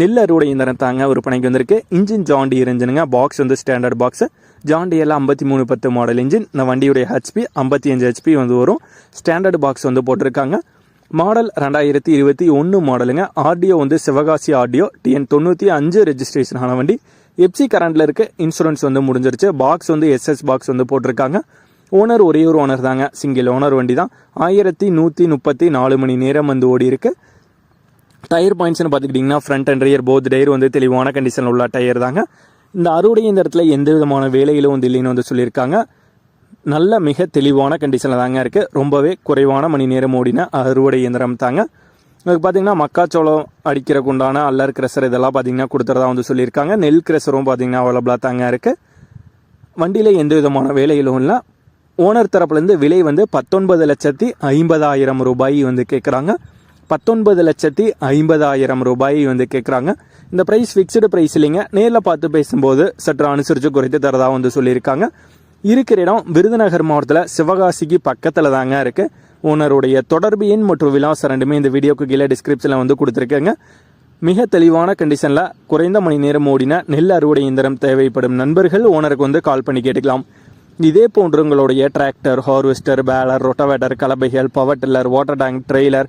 நெல் அறுவடை இயந்திரம் தாங்க விற்பனைக்கு வந்திருக்கு. இன்ஜின் ஜாண்டி இருந்துச்சுங்க பாக்ஸ் வந்து ஸ்டாண்டர்ட் பாக்ஸ் ஜாண்டி எல்லாம் ஐம்பத்தி மூணு பத்து மாடல் இன்ஜின் இந்த வண்டியுடைய ஹெச்பி ஐம்பத்தி அஞ்சு ஹெச்பி வந்து வரும். ஸ்டாண்டர்ட் பாக்ஸ் வந்து போட்டிருக்காங்க. மாடல் ரெண்டாயிரத்தி இருபத்தி ஒன்று மாடலுங்க ஆர்டிஓ வந்து சிவகாசி ஆர்டிஓ டிஎன் தொண்ணூற்றி அஞ்சு ரெஜிஸ்ட்ரேஷன் ஆன வண்டி. எப்சி கரண்டில் இருக்க. இன்சூரன்ஸ் வந்து முடிஞ்சிருச்சு. பாக்ஸ் வந்து எஸ்எஸ் பாக்ஸ் வந்து போட்டிருக்காங்க. ஓனர் ஒரே ஒரு ஓனர் தாங்க. சிங்கிள் ஓனர் வண்டி தான். ஆயிரத்தி நூற்றி முப்பத்தி நாலு மணி நேரம் வந்து ஓடி இருக்குது டயர் பாயிண்ட்ஸ்னு பார்த்துக்கிட்டிங்கன்னா front and rear both tyre வந்து தெளிவான கண்டிஷனில் உள்ள டயர் தாங்க. இந்த அறுவடை இந்த இடத்துல எந்த விதமான வேலைகளும் வந்து இல்லைன்னு வந்து சொல்லியிருக்காங்க. நல்ல மிக தெளிவான கண்டிஷனில் தாங்க இருக்குது ரொம்பவே குறைவான மணி நேரம் ஓடின அறுவடை இயந்திரம் தாங்க. இதுக்கு பார்த்தீங்கன்னா மக்காச்சோளம் அடிக்கிறக்கு உண்டான அல்லர் கிரஷர் இதெல்லாம் பார்த்தீங்கன்னா கொடுத்துறதா வந்து சொல்லியிருக்காங்க. நெல் கிரஷரும் பார்த்தீங்கன்னா அவைலபிளாக தாங்க இருக்குது வண்டியில் எந்த விதமான வேலைகளும் இல்லை. ஓனர் தரப்புலேருந்து விலை வந்து பத்தொன்பது லட்சத்தி ஐம்பதாயிரம் ரூபாய் வந்து கேட்குறாங்க பத்தொன்பது லட்சத்தி ஐம்பதாயிரம் ரூபாய் வந்து கேட்குறாங்க இந்த ப்ரைஸ் ஃபிக்ஸ்டு ப்ரைஸ் இல்லைங்க. நேரில் பார்த்து பேசும்போது சற்று அனுசரித்து குறைத்து தரதாக வந்து சொல்லியிருக்காங்க. இருக்கிற இடம் விருதுநகர் மாவட்டத்தில் சிவகாசிக்கு பக்கத்தில் தாங்க இருக்குது ஓனருடைய தொடர்பு எண் மற்றும் விலாசம் ரெண்டுமே இந்த வீடியோக்கு கீழே டிஸ்கிரிப்ஷனில் வந்து கொடுத்துருக்கேங்க. மிக தெளிவான கண்டிஷனில் குறைந்த மணி நேரம் ஓடின நெல் அறுவடை இயந்திரம் தேவைப்படும் நண்பர்கள் ஓனருக்கு வந்து கால் பண்ணி கேட்டுக்கலாம். இதே போன்று உங்களுடைய tractor harvester baler rotavator கலபைகள் power tiller water tank trailer